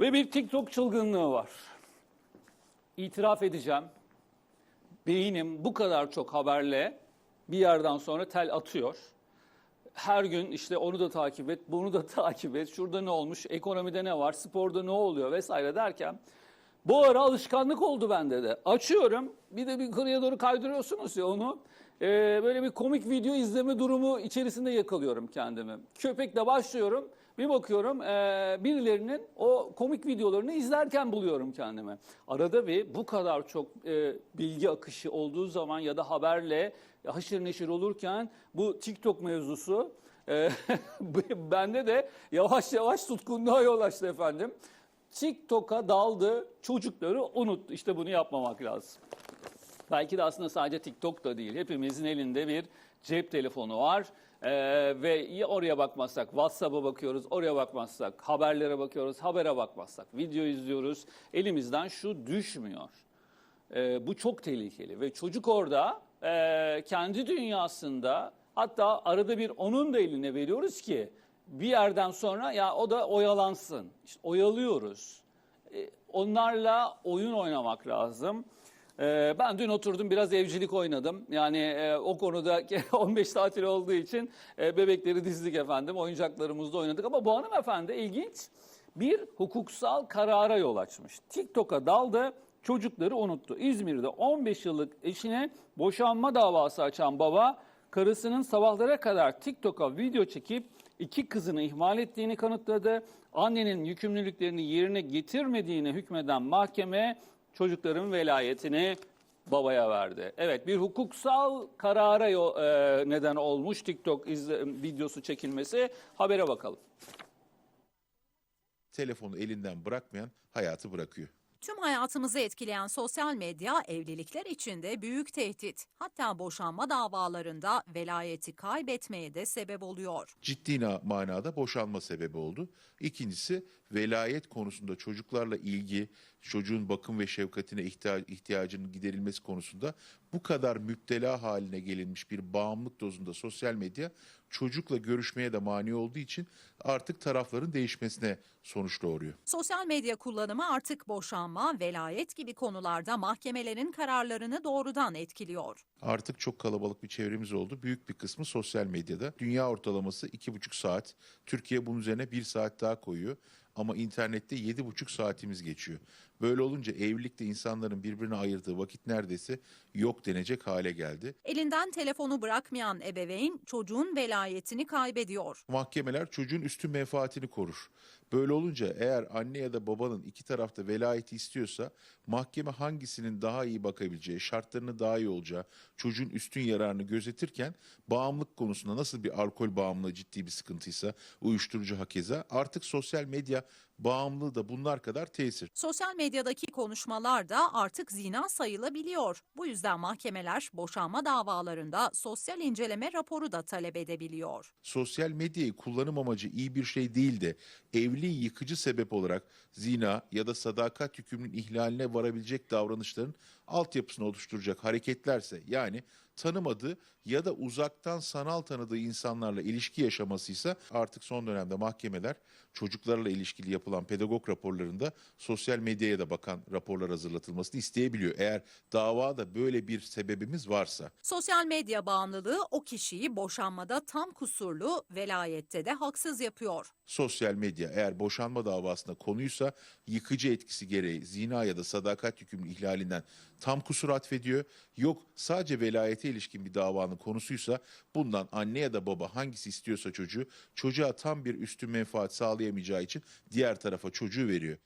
Ve bir TikTok çılgınlığı var. İtiraf edeceğim. Beynim bu kadar çok haberle bir yerden sonra tel atıyor. Her gün işte onu da takip et, bunu da takip et. Şurada ne olmuş, ekonomide ne var, sporda ne oluyor vesaire derken bu ara alışkanlık oldu bende de. Açıyorum, bir de bir yukarıya doğru kaydırıyorsunuz ya onu. Ee, böyle bir komik video izleme durumu içerisinde yakalıyorum kendimi. Köpekle başlıyorum, bir bakıyorum ee, birilerinin o komik videolarını izlerken buluyorum kendimi. Arada bir bu kadar çok e, bilgi akışı olduğu zaman ya da haberle haşır neşir olurken bu TikTok mevzusu e, bende de yavaş yavaş tutkunluğa yol açtı efendim. TikTok'a daldı, çocukları unuttu. İşte bunu yapmamak lazım. Belki de aslında sadece TikTok da değil. Hepimizin elinde bir cep telefonu var. Ee, ve ya oraya bakmazsak WhatsApp'a bakıyoruz, oraya bakmazsak haberlere bakıyoruz, habere bakmazsak video izliyoruz. Elimizden şu düşmüyor. Ee, bu çok tehlikeli ve çocuk orada e, kendi dünyasında hatta arada bir onun da eline veriyoruz ki bir yerden sonra ya o da oyalansın. İşte oyalıyoruz. E, onlarla oyun oynamak lazım. E, ben dün oturdum biraz evcilik oynadım. Yani e, o konuda 15 tatil olduğu için e, bebekleri dizdik efendim. Oyuncaklarımızda oynadık ama bu hanımefendi ilginç bir hukuksal karara yol açmış. TikTok'a daldı, çocukları unuttu. İzmir'de 15 yıllık eşine boşanma davası açan baba karısının sabahlara kadar TikTok'a video çekip iki kızını ihmal ettiğini kanıtladı. Annenin yükümlülüklerini yerine getirmediğine hükmeden mahkeme çocukların velayetini babaya verdi. Evet bir hukuksal karara e, neden olmuş TikTok izle- videosu çekilmesi. Habere bakalım. telefonu elinden bırakmayan hayatı bırakıyor. Tüm hayatımızı etkileyen sosyal medya evlilikler içinde büyük tehdit. Hatta boşanma davalarında velayeti kaybetmeye de sebep oluyor. Ciddi na- manada boşanma sebebi oldu. İkincisi velayet konusunda çocuklarla ilgi, çocuğun bakım ve şefkatine ihtiya- ihtiyacının giderilmesi konusunda bu kadar müptela haline gelinmiş bir bağımlılık dozunda sosyal medya çocukla görüşmeye de mani olduğu için artık tarafların değişmesine sonuç doğuruyor. Sosyal medya kullanımı artık boşanma, velayet gibi konularda mahkemelerin kararlarını doğrudan etkiliyor. Artık çok kalabalık bir çevremiz oldu. Büyük bir kısmı sosyal medyada. Dünya ortalaması iki buçuk saat. Türkiye bunun üzerine bir saat daha koyuyor. Ama internette yedi buçuk saatimiz geçiyor. Böyle olunca evlilikte insanların birbirine ayırdığı vakit neredeyse yok denecek hale geldi. Elinden telefonu bırakmayan ebeveyn çocuğun velayetini kaybediyor. Mahkemeler çocuğun üstün menfaatini korur. Böyle olunca eğer anne ya da babanın iki tarafta velayeti istiyorsa mahkeme hangisinin daha iyi bakabileceği, şartlarını daha iyi olacağı, çocuğun üstün yararını gözetirken bağımlılık konusunda nasıl bir alkol bağımlılığı ciddi bir sıkıntıysa, uyuşturucu hakeza artık sosyal medya bağımlılığı da bunlar kadar tesir. Sosyal medyadaki konuşmalar da artık zina sayılabiliyor. Bu yüzden mahkemeler boşanma davalarında sosyal inceleme raporu da talep edebiliyor. sosyal medyayı kullanım amacı iyi bir şey değil de evliliği yıkıcı sebep olarak zina ya da sadakat hükmünün ihlaline varabilecek davranışların altyapısını oluşturacak hareketlerse yani tanımadığı ya da uzaktan sanal tanıdığı insanlarla ilişki yaşamasıysa artık son dönemde mahkemeler çocuklarla ilişkili yapılan pedagog raporlarında sosyal medyaya da bakan raporlar hazırlatılmasını isteyebiliyor. Eğer davada böyle bir sebebimiz varsa. Sosyal medya bağımlılığı o kişiyi boşanmada tam kusurlu, velayette de haksız yapıyor. sosyal medya eğer boşanma davasında konuysa yıkıcı etkisi gereği zina ya da sadakat hükmü ihlalinden tam kusur atfediyor. Yok sadece velayete ilişkin bir davanın konusuysa bundan anne ya da baba hangisi istiyorsa çocuğu çocuğa tam bir üstün menfaat sağlayamayacağı için diğer tarafa çocuğu veriyor.